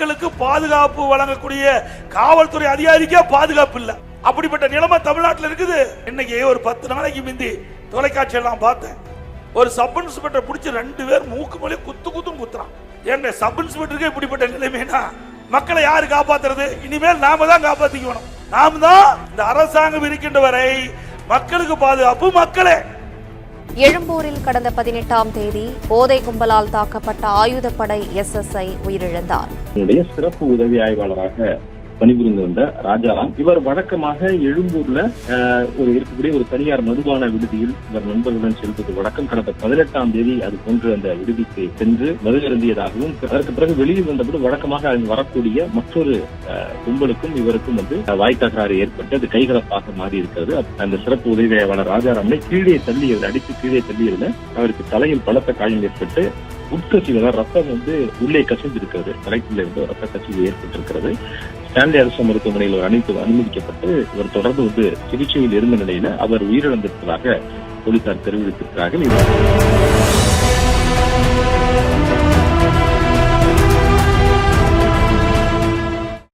மக்களுக்கு பாதுகாப்பு வழங்கக்கூடிய காவல்துறை அதிகாரிக்கே பாதுகாப்பு இல்லை. அப்படிப்பட்ட நிலைமை தமிழ்நாட்டில் இருக்குது. இன்னைக்கு ஒரு பத்து நாளைக்கு முந்தி தொலைக்காட்சி எல்லாம் பார்த்தேன். ஒரு சப் இன்ஸ்பெக்டர் பிடிச்சி ரெண்டு பேர் மூக்கு மொழி குத்து குத்துன்னு குத்துறான். எங்க சப் இன்ஸ்பெக்டருக்கு இப்படிப்பட்ட நிலைமைனா? மக்களை யாரு காப்பாத்துறது? இனிமேல் நாம தான் காப்பாத்திக்கணும். நாம தான் இந்த அரசாங்கம் இருக்கின்ற வரை மக்களுக்கு பாதுகாப்பு மக்களே. எழும்பூரில் கடந்த பதினெட்டாம் தேதி போதை கும்பலால் தாக்கப்பட்ட ஆயுதப்படை எஸ்எஸ்ஐ உயிரிழந்தார். சிறப்பு உதவி ஆய்வாளராக பணிபுரிந்து வந்த ராஜாராம் இவர் வழக்கமாக எழும்பூர்ல ஒரு இருக்கக்கூடிய ஒரு தனியார் மதுபான விடுதியில் இவர் நண்பர்களுடன் செல்வது வழக்கம். கடந்த பதினெட்டாம் தேதி அது போன்று அந்த விடுதிக்கு சென்று மதுகருந்தியதாகவும் அதற்கு பிறகு வெளியில் வந்தபோது வழக்கமாக அங்கு வரக்கூடிய மற்றொரு அஹ், கும்பலுக்கும் இவருக்கும் வந்து அஹ், வாய் தகராறு ஏற்பட்டு அது கைகலப்பாக மாறி இருக்கிறது அந்த சிறப்பு உதவியாளர் ராஜாராமனை கீழே தள்ளியவர் அடித்து கீழே தள்ளியதுல அவருக்கு தலையில் பலத்த காயம் ஏற்பட்டு உட்கசிவு ரத்தம் வந்து உள்ளே கசிந்திருக்கிறது. தலைக்குள்ளே வந்து ரத்த கசிவு ஏற்பட்டிருக்கிறது. ஸ்டான்லி அரசு மருத்துவமனையில் அனைத்து அனுமதிக்கப்பட்டு இவர் தொடர்ந்து வந்து சிகிச்சையில் இருந்த நிலையில அவர் உயிரிழந்திருப்பதாக போலீசார் தெரிவித்திருக்கிறார்கள்.